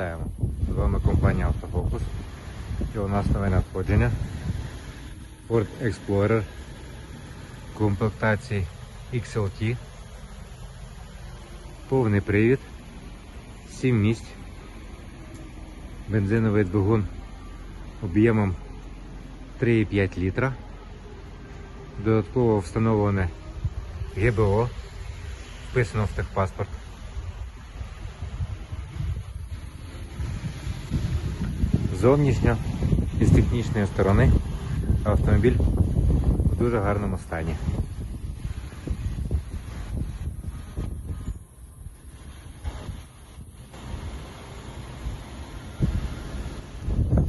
Вітаємо! З вами компанія Автофокус. І у нас нове надходження. Ford Explorer комплектації XLT. Повний привід. 7 місць. Бензиновий двигун об'ємом 3,5 літра. Додатково встановлене ГБО. Вписано в техпаспорт. Зовнішньо і з технічної сторони автомобіль в дуже гарному стані.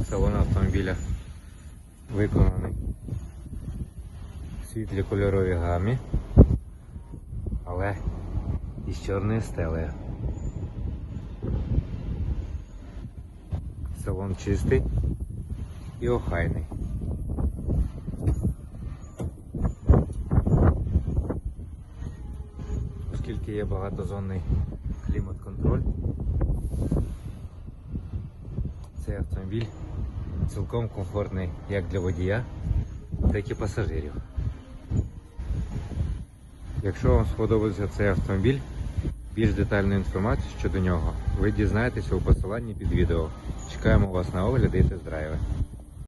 Салон автомобіля виконаний в світлі кольоровій гамі, але із чорною стелею. Салон чистий і охайний. Оскільки є багатозонний клімат-контроль, цей автомобіль цілком комфортний як для водія, так і пасажирів. Якщо вам сподобався цей автомобіль, більш детальну інформацію щодо нього ви дізнаєтеся у посиланні під відео. Чекаємо вас на огляди і тест-драйви.